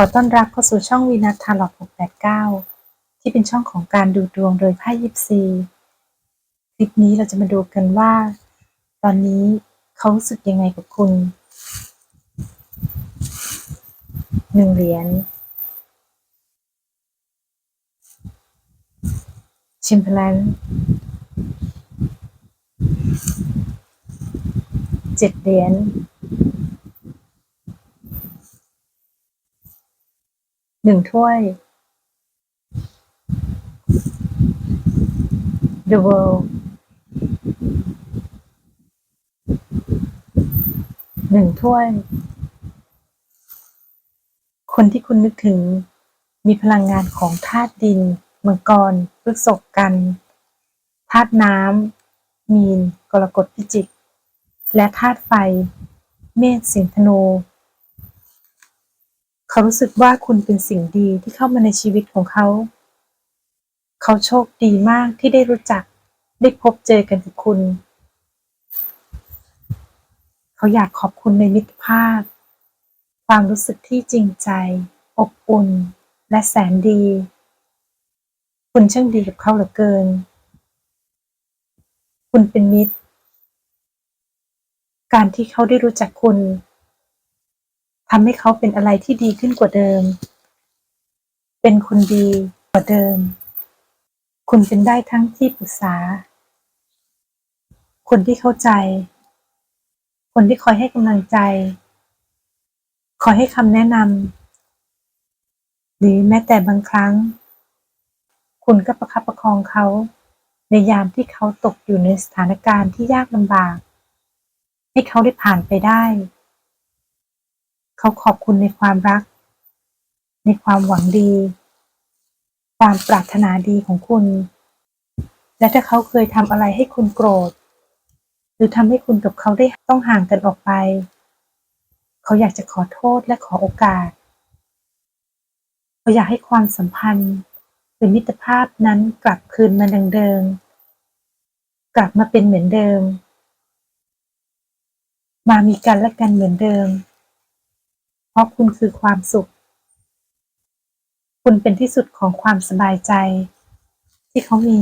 ขอต้อนรับเข้าสู่ช่องวีนัททาร์ลอต689 ที่เป็นช่องของการดูดวงโดยไพ่ยิปซี คลิปนี้เราจะมาดูกันว่า ตอนนี้เขารู้สึกยังไงกับคุณ หนึ่งเหรียญชิมพลันเจ็ดเหรียญ หนึ่งถ้วย The World หนึ่งถ้วย คนที่คุณนึกถึงมีพลังงานของธาตุดิน มังกรพฤษภกันธาตุน้ำมีน กรกฎพิจิก และธาตุไฟ เมษสิงห์ธนู เขารู้สึกว่าคุณเป็นสิ่งดีที่เข้ามาในชีวิตของเขา เขาโชคดีมากที่ได้รู้จัก ได้พบเจอกันกับคุณ เขาอยากขอบคุณในมิตรภาพ ความรู้สึกที่จริงใจ อบอุ่น และแสนดี คุณช่างดีกับเขาเหลือเกิน คุณเป็นมิตร การที่เขาได้รู้จักคุณ ทำให้เขาเป็นอะไรที่ดีขึ้นกว่าเดิม เป็นคนดีกว่าเดิม คุณเป็นได้ทั้งที่ปรึกษา คนที่เข้าใจ คนที่คอยให้กำลังใจ คอยให้คำแนะนำหรือแม้แต่บางครั้ง คุณก็ประคับประคองเขาในยามที่เขาตกอยู่ในสถานการณ์ที่ยากลำบาก ให้เขาได้ผ่านไปได้ เขาขอบคุณในความรัก ในความหวังดี ความปรารถนาดีของคุณ และถ้าเขาเคยทำอะไรให้คุณโกรธ หรือทำให้คุณกับเขาได้ต้องห่างกันออกไป เขาอยากจะขอโทษและขอโอกาส เขาอยากให้ความสัมพันธ์หรือมิตรภาพนั้นกลับคืนมาดังเดิม กลับมาเป็นเหมือนเดิม มามีกันและกันเหมือนเดิม ราะคุณคือความสุข คุณเป็นที่สุดของความสบายใจ ที่เขามี